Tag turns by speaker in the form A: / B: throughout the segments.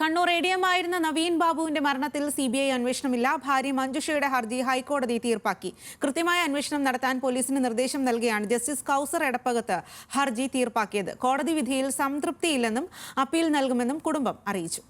A: Kannur A D M ആയിരുന്ന നവീൻ ബാബുവിന്റെ മരണത്തിൽ സി ബി ഐ അന്വേഷണമില്ല. ഭാര്യ മഞ്ജുഷയുടെ ഹർജി ഹൈക്കോടതി തീർപ്പാക്കി. കൃത്യമായ അന്വേഷണം നടത്താൻ പോലീസിന് നിർദ്ദേശം നൽകിയാണ് ജസ്റ്റിസ് കൗസർ എടപ്പകത്ത് ഹർജി തീർപ്പാക്കിയത്. കോടതി വിധിയിൽ സംതൃപ്തിയില്ലെന്നും അപ്പീൽ നൽകുമെന്നും കുടുംബം അറിയിച്ചു.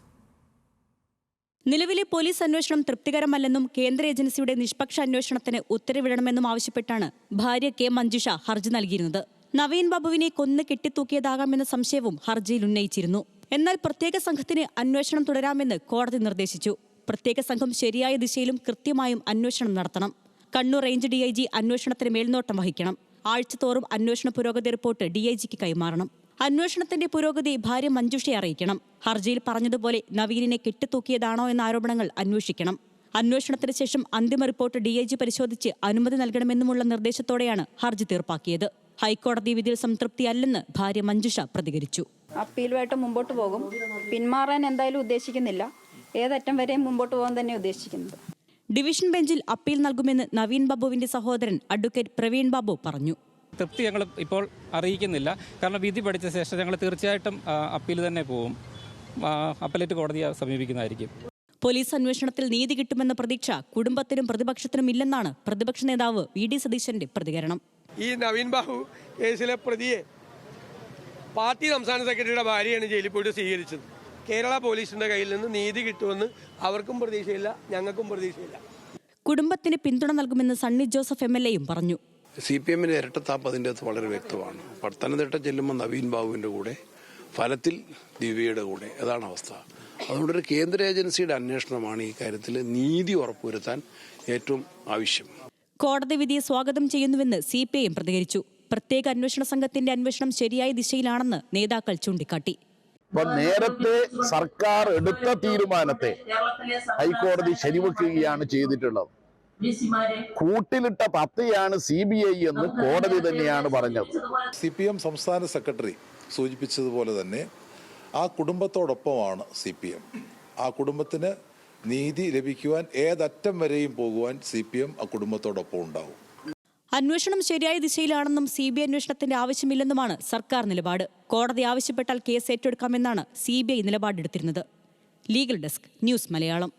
B: നിലവിലെ പോലീസ് അന്വേഷണം തൃപ്തികരമല്ലെന്നും കേന്ദ്ര ഏജൻസിയുടെ നിഷ്പക്ഷ അന്വേഷണത്തിന് ഉത്തരവിടണമെന്നും ആവശ്യപ്പെട്ടാണ് ഭാര്യ കെ മഞ്ജുഷ ഹർജി നൽകിയിരുന്നത്. നവീൻ ബാബുവിനെ കൊന്ന് കെട്ടിത്തൂക്കിയതാകാമെന്ന സംശയവും ഹർജിയിൽ ഉന്നയിച്ചിരുന്നു. എന്നാൽ പ്രത്യേക സംഘത്തിന് അന്വേഷണം തുടരാമെന്ന് കോടതി നിർദ്ദേശിച്ചു. പ്രത്യേക സംഘം ശരിയായ ദിശയിലും കൃത്യമായും അന്വേഷണം നടത്തണം. Kannur range D I G അന്വേഷണത്തിന് മേൽനോട്ടം വഹിക്കണം. ആഴ്ചതോറും അന്വേഷണ പുരോഗതി റിപ്പോർട്ട് ഡി ഐ ജിക്ക് കൈമാറണം. അന്വേഷണത്തിന്റെ പുരോഗതി ഭാര്യ മഞ്ജുഷയെ അറിയിക്കണം. ഹർജിയിൽ പറഞ്ഞതുപോലെ നവീനിനെ കെട്ടിത്തൂക്കിയതാണോ എന്ന ആരോപണങ്ങൾ അന്വേഷിക്കണം. അന്വേഷണത്തിന് ശേഷം അന്തിമ റിപ്പോർട്ട് ഡി ഐ ജി പരിശോധിച്ച് അനുമതി നൽകണമെന്നുമുള്ള നിർദ്ദേശത്തോടെയാണ് ഹർജി തീർപ്പാക്കിയത്. ഹൈക്കോടതി വിധിയിൽ സംതൃപ്തിയല്ലെന്ന് ഭാര്യ മഞ്ജുഷ പ്രതികരിച്ചു.
C: അപ്പീലുമായിട്ട് മുമ്പോട്ട് പോകും. പിന്മാറാൻ എന്തായാലും ഉദ്ദേശിക്കുന്നില്ല. ഏതറ്റം വരെയും മുമ്പോട്ട് പോകാൻ തന്നെ ഉദ്ദേശിക്കുന്നത്
B: ഡിവിഷൻ ബെഞ്ചിൽ അപ്പീൽ നൽകുമെന്ന് നവീൻ ബാബുവിന്റെ സഹോദരൻ അഡ്വക്കേറ്റ് പ്രവീൺ ബാബു പറഞ്ഞു.
D: തൃപ്തി ഞങ്ങൾ ഇപ്പോൾ അറിയിക്കുന്നില്ല. കാരണം വിധി പഠിച്ച ശേഷം ഞങ്ങൾ തീർച്ചയായിട്ടും അപ്പീൽ തന്നെ പോവും അപ്പലേറ്റ് കോടതിയെ സമീപിക്കുന്നതായിരിക്കും.
B: പോലീസ് അന്വേഷണത്തിൽ നീതി കിട്ടുമെന്ന പ്രതീക്ഷ കുടുംബത്തിനും പ്രതിപക്ഷത്തിനും ഇല്ലെന്നാണ് പ്രതിപക്ഷ നേതാവ് വി ഡി സതീശന്റെ പ്രതികരണം.
E: ഈ നവീൻ ബാബു കേസിലെ പ്രതിയെ പാർട്ടി സംസ്ഥാന സെക്രട്ടറിയുടെ ഭാര്യയാണ് ജയിലിൽ പോയിട്ട് സ്വീകരിച്ചത്. കേരള പോലീസിന്റെ കയ്യിൽ നിന്ന് നീതി കിട്ടുമെന്ന് അവർക്കും പ്രതീക്ഷയില്ല ഞങ്ങൾക്കും പ്രതീക്ഷയില്ല.
B: കുടുംബത്തിന് പിന്തുണ നൽകുമെന്ന് സണ്ണി ജോസഫ് എം എൽ എയും പറഞ്ഞു.
F: സി പി എമ്മിന്റെ ഇരട്ടത്താപ്പ് അതിന്റെ അകത്ത് വളരെ വ്യക്തമാണ്. പത്തനംതിട്ട ചെല്ലുമ്പോൾ നവീൻ ബാബുവിന്റെ കൂടെ ഫലത്തിൽ ദിവ്യയുടെ കൂടെ. അതാണ് അവസ്ഥ. അതുകൊണ്ട് ഒരു കേന്ദ്ര ഏജൻസിയുടെ അന്വേഷണമാണ് ഈ കാര്യത്തിൽ നീതി ഉറപ്പുവരുത്താൻ ഏറ്റവും ആവശ്യം.
B: കോടതി വിധിയെ സ്വാഗതം ചെയ്യുന്നുവെന്ന് സി പി ഐ പ്രതികരിച്ചു. പ്രത്യേക അന്വേഷണ സംഘത്തിന്റെ അന്വേഷണം ശരിയായ ദിശയിലാണെന്ന് നേതാക്കൾ ചൂണ്ടിക്കാട്ടി.
G: അപ്പൊ നേരത്തെ സർക്കാർ എടുത്ത തീരുമാനത്തെ ഹൈക്കോടതി ശരിവെക്കുകയാണ് ചെയ്തിട്ടുള്ളത്. കൂട്ടിലിട്ട പത്തയാണ് സി ബി ഐ എന്ന് കോടതി തന്നെയാണ് പറഞ്ഞത്.
H: സി പി എം സംസ്ഥാന സെക്രട്ടറി സൂചിപ്പിച്ചതുപോലെ തന്നെ ആ കുടുംബത്തോടൊപ്പമാണ് സി പി എം. ആ കുടുംബത്തിന് നീതി ലഭിക്കുവാൻ ഏതറ്റം വരെയും പോകുവാൻ സി പി എം ആ കുടുംബത്തോടൊപ്പം ഉണ്ടാവും.
B: അന്വേഷണം ശരിയായ ദിശയിലാണെന്നും സി ബി ഐ അന്വേഷണത്തിന്റെ ആവശ്യമില്ലെന്നുമാണ് സർക്കാർ നിലപാട്. കോടതി ആവശ്യപ്പെട്ടാൽ കേസ് ഏറ്റെടുക്കാമെന്നാണ് C B I നിലപാടെടുത്തിരുന്നത്. Legal desk news Malayalam.